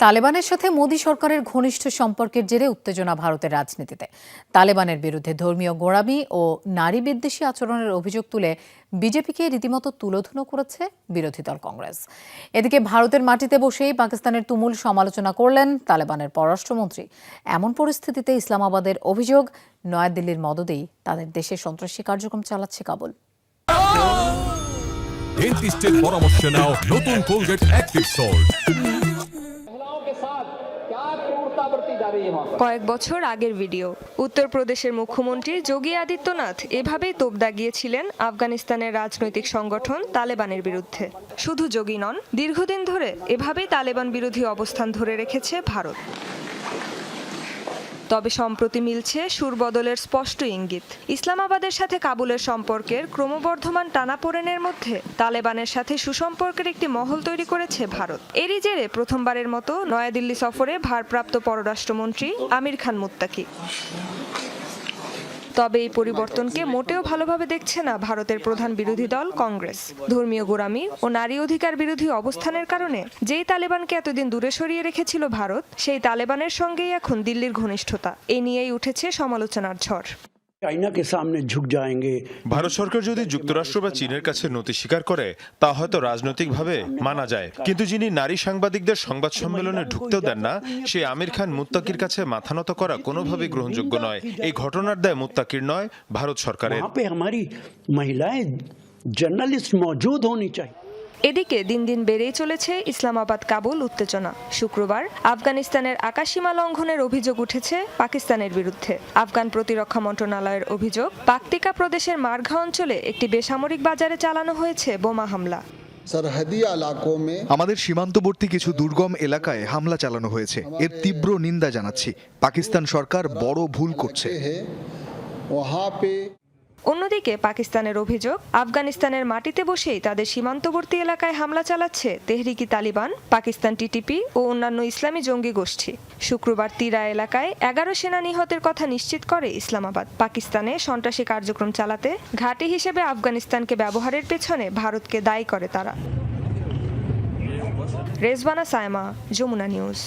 তালেবানের সাথে মোদী সরকারের ঘনিষ্ঠ সম্পর্কের জেরে উত্তেজনা ভারতের রাজনীতিতে। তালেবানের বিরুদ্ধে ধর্মীয় গোড়ামি ও নারী বিদ্বেষী আচরণের অভিযোগ তুলে বিজেপিকে রীতিমতো তুলোধুনো করেছে বিরোধী দল কংগ্রেস। এদিকে ভারতের মাটিতে বসেই পাকিস্তানের তুমুল সমালোচনা করলেন তালেবানের পররাষ্ট্রমন্ত্রী। এমন পরিস্থিতিতে ইসলামাবাদের অভিযোগ, নয়াদিল্লির মদদেই তাদের দেশে সন্ত্রাসী কার্যক্রম চালাচ্ছে কাবুল। ডেন্টিস্টের পরামর্শ নাও নতুন কোলগেট অ্যাক্টিভ সল্ট কয়েক বছর আগের ভিডিও। উত্তরপ্রদেশের মুখ্যমন্ত্রী যোগী আদিত্যনাথ এভাবেই তোপ দাগিয়েছিলেন আফগানিস্তানের রাজনৈতিক সংগঠন তালেবানের বিরুদ্ধে। শুধু যোগী নন, দীর্ঘদিন ধরে এভাবেই তালেবান বিরোধী অবস্থান ধরে রেখেছে ভারত। তবে সম্প্রতি মিলছে সুরবদলের স্পষ্ট ইঙ্গিত। ইসলামাবাদের সাথে কাবুলের সম্পর্কের ক্রমবর্ধমান টানাপোড়েনের মধ্যে তালেবানের সাথে সুসম্পর্কের একটি মহল তৈরি করেছে ভারত। এরই জেরে প্রথমবারের মতো নয়াদিল্লি সফরে ভারপ্রাপ্ত পররাষ্ট্রমন্ত্রী আমির খান মুত্তাকি। তবে এই পরিবর্তনকে মোটেও ভালোভাবে দেখছে না ভারতের প্রধান বিরোধী দল কংগ্রেস। ধর্মীয় গোড়ামি ও নারী অধিকার বিরোধী অবস্থানের কারণে যেই তালেবানকে এতদিন দূরে সরিয়ে রেখেছিল ভারত, সেই তালেবানের সঙ্গেই এখন দিল্লির ঘনিষ্ঠতা। এ নিয়েই উঠেছে সমালোচনার ঝড়। চাইনাকে সামনে ঝুঁক যায়গে। ভারত সরকার যদি যুক্তরাষ্ট্র বা চীনের কাছে নতি স্বীকার করে তা হয়তো রাজনৈতিকভাবে মানা যায়। কিন্তু যিনি নারী সাংবাদিকদের সংবাদ সম্মেলনে ঢুকতেও দেন না সে আমির খান মুত্তাকির কাছে মাথা নত করা কোনোভাবেই গ্রহণযোগ্য নয়। এই ঘটনার দায় মুত্তাকির নয় ভারত সরকারের। মহিলায় জার্নালিস্ট মজুদ হনি চাই এদিকে দিন দিন বেড়েই চলেছে ইসলামাবাদ কাবুল উত্তেজনা শুক্রবার আফগানিস্তানের আকাশীমা লঙ্ঘনের অভিযোগ উঠেছে পাকিস্তানের বিরুদ্ধে আফগান প্রতিরক্ষা মন্ত্রণালয়ের অভিযোগ পাকতিকা প্রদেশের মার্ঘা অঞ্চলে একটি বেসামরিক বাজারে চালানো হয়েছে বোমা হামলা আমাদের সীমান্তবর্তী কিছু দুর্গম এলাকায় হামলা চালানো হয়েছে এর তীব্র নিন্দা জানাচ্ছি পাকিস্তান সরকার বড় ভুল করছে অন্যদিকে পাকিস্তানের অভিযোগ, আফগানিস্তানের মাটিতে বসেই তাদের সীমান্তবর্তী এলাকায় হামলা চালাচ্ছে তেহরিকি তালিবান, পাকিস্তান টিটিপি ও অন্যান্য ইসলামী জঙ্গি গোষ্ঠী। শুক্রবার তিরা এলাকায় এগারো সেনা নিহতের কথা নিশ্চিত করে ইসলামাবাদ। পাকিস্তানে সন্ত্রাসী কার্যক্রম চালাতে ঘাঁটি হিসেবে আফগানিস্তানকে ব্যবহারের পেছনে ভারতকে দায়ী করে তারা। রেজবানা সায়মা, যমুনা নিউজ।